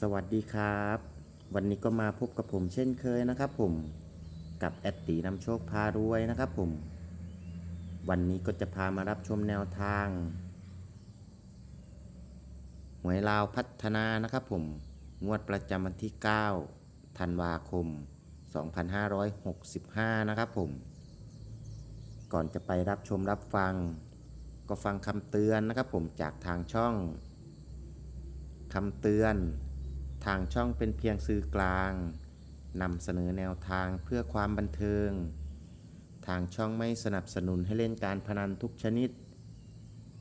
สวัสดีครับ วันนี้ก็มาพบกับผมเช่นเคยนะครับผมกับแอดตีนำโชคพารวยนะครับผม วันนี้ก็จะพามารับชมแนวทางหวยลาวพัฒนานะครับผม งวดประจำวันที่ 9 ธันวาคม 2565 นะครับผม ก่อนจะไปรับชมรับฟัง ก็ฟังคำเตือนนะครับผมจากทางช่องคำเตือน ทางช่องเป็นเพียงสื่อกลางนำเสนอแนวทางเพื่อความบันเทิง ทางช่องไม่สนับสนุนให้เล่นการพนันทุกชนิด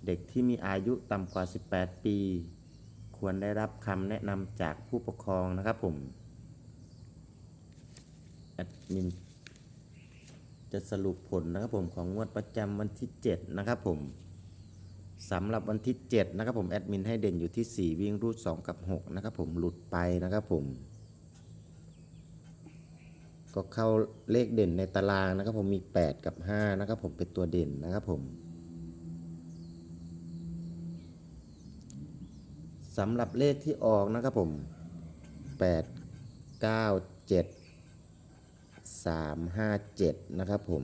เด็กที่มีอายุต่ำกว่า 18 ปี ควรได้รับคำแนะนำจากผู้ปกครองนะครับผม แอดมินจะสรุปผลนะครับผมของงวดประจำวันที่ 7 นะครับผม สำหรับวันที่ 7 นะครับผมแอดมินให้เด่นอยู่ที่ 4 วิ่งรูด2กับ 6 นะครับผมหลุดไปนะครับผม ก็เข้าเลขเด่นในตารางนะครับผมมี 8 กับ 5 นะครับผมเป็นตัวเด่นนะครับผมสำหรับเลขที่ออกนะครับผม 8 9 7 3 5 7 นะครับผม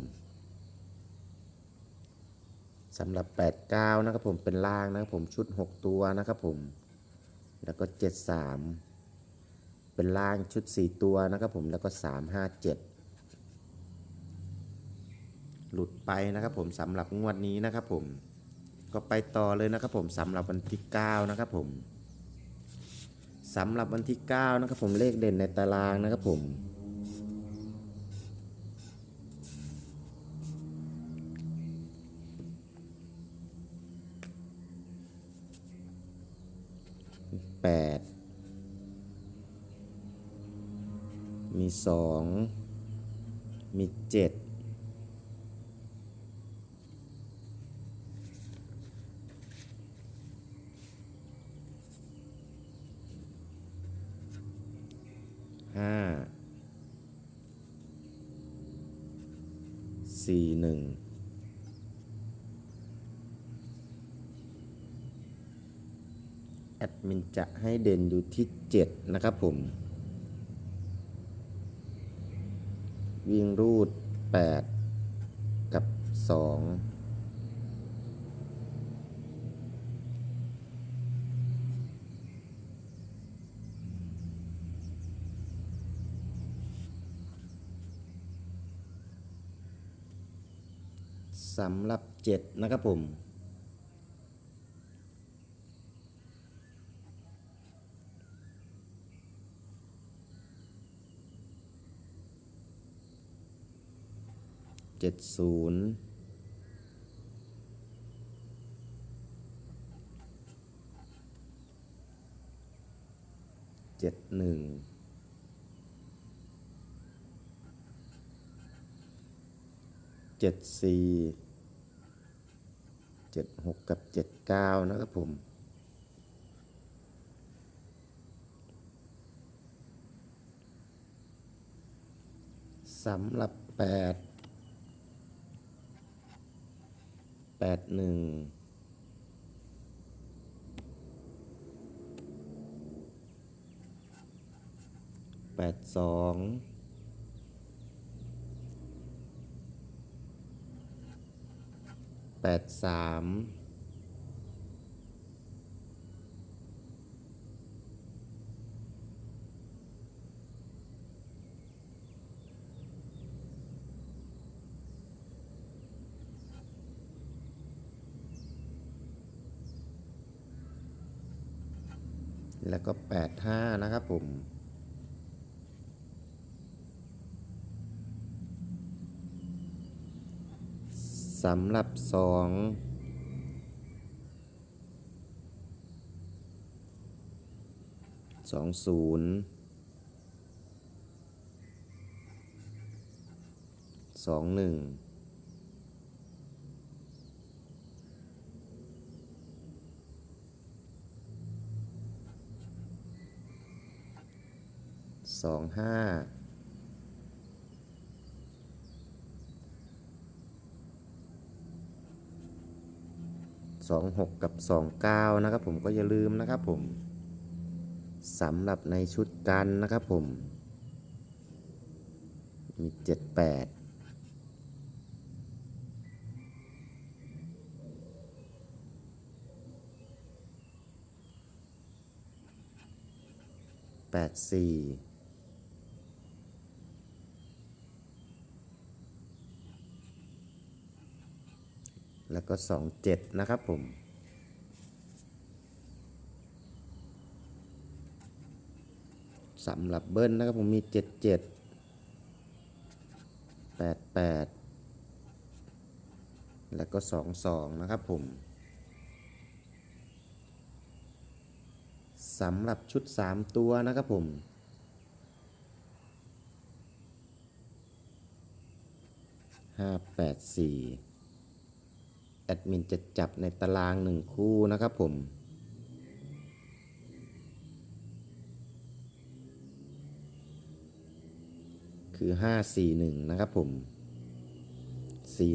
สำหรับ 89 นะครับผมเป็นล่างนะครับผมชุด 6 ตัวนะครับผม แล้วก็ 73 เป็นล่างชุด 4 ตัวนะครับผมแล้วก็ 357 หลุดไปนะครับผมสำหรับงวดนี้นะครับผมก็ไปต่อเลยนะครับผมสำหรับวันที่9นะครับผมสำหรับวันที่9นะครับผมเลขเด่นในตารางนะครับผม แปดมีสองมีเจ็ดห้าสี่หนึ่ง แอดมินจะให้เด่นอยู่ที่ 7 นะครับผม วิ่งรูด 8 กับ 2สำหรับ 7 นะครับผม เจ็ดศูนย์เจ็ดหนึ่งเจ็ดสี่เจ็ดหกกับเจ็ดเก้านะครับผมสำหรับแปด แปดหนึ่งแปดสองแปดสาม แล้วก็แปดห้านะครับผมสำหรับสองสองศูนย์สองหนึ่ง สองห้าสองหกกับสองเก้านะครับผมก็อย่าลืมนะครับผมสำหรับในชุดกันนะครับผม มีเจ็ดแปดแปดสี่ แล้วก็สองเจ็ดนะครับผม สำหรับเบิ้ลนะครับผมมีเจ็ดเจ็ดแปดแปดแล้วก็สองสองนะครับผม สำหรับชุดสามตัวนะครับผมห้าแปดสี่ แอดมินจะจับในตารางหนึ่งคู่นะครับผม คือห้าสี่หนึ่งนะครับผมสี่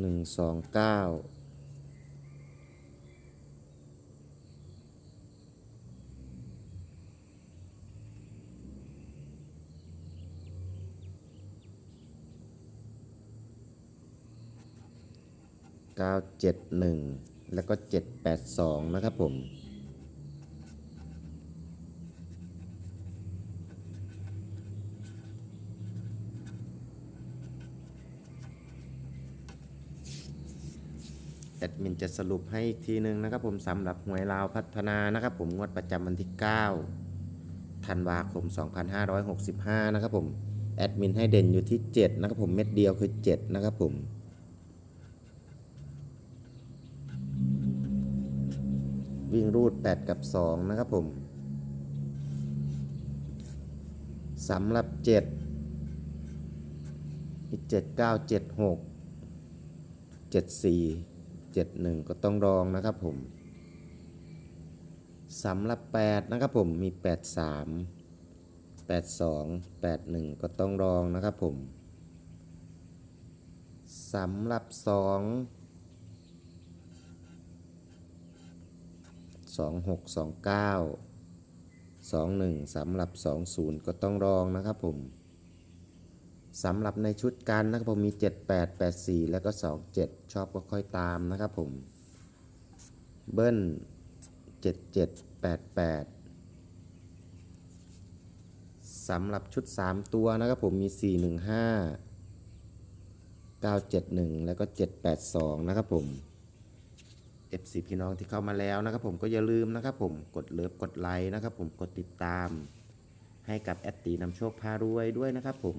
หนึ่งสองเก้าเก้าเจ็ดหนึ่งแล้วก็เจ็ดแปดสองนะครับผม ดมินจะสรุปให้อีกทีหนึ่งนะครับผมสำหรับหวยลาวพัฒนานะครับผมงวดประจำวันที่ 9 ธันวาคม 2565 นะครับผมแอดมินให้เด่นอยู่ที่ 7 นะครับผมเม็ดเดียวคือ 7 นะครับผมวิ่งรูด 8 กับ 2 นะครับผมสำหรับ 7 7 9 7 6 7 4 7 1 ก็ต้องรองนะครับผมสำหรับ 8 นะครับผมมี 8 3 8 2 8 1 ก็ต้องรองนะครับผมสำหรับ 2 2 6 2 9 2 1สำหรับ 2 0 ก็ต้องรองนะครับผม สำหรับในชุดกันนะครับผมมี 7 8 8 4 แล้วก็ 2 7 ชอบก็ค่อยตามนะครับผม เบิ้ล 7 7 8 8สำหรับชุด 3 ตัวนะครับผมมี 4 1 5 9 7 1 แล้วก็ 7 8 2 นะครับผม FC พี่น้องที่เข้ามาแล้วนะครับผมก็อย่าลืมนะครับผมกดเลิฟกดไลค์นะครับผมกดติดตาม ให้กับแอดตีนำโชคพารวยด้วยนะครับผม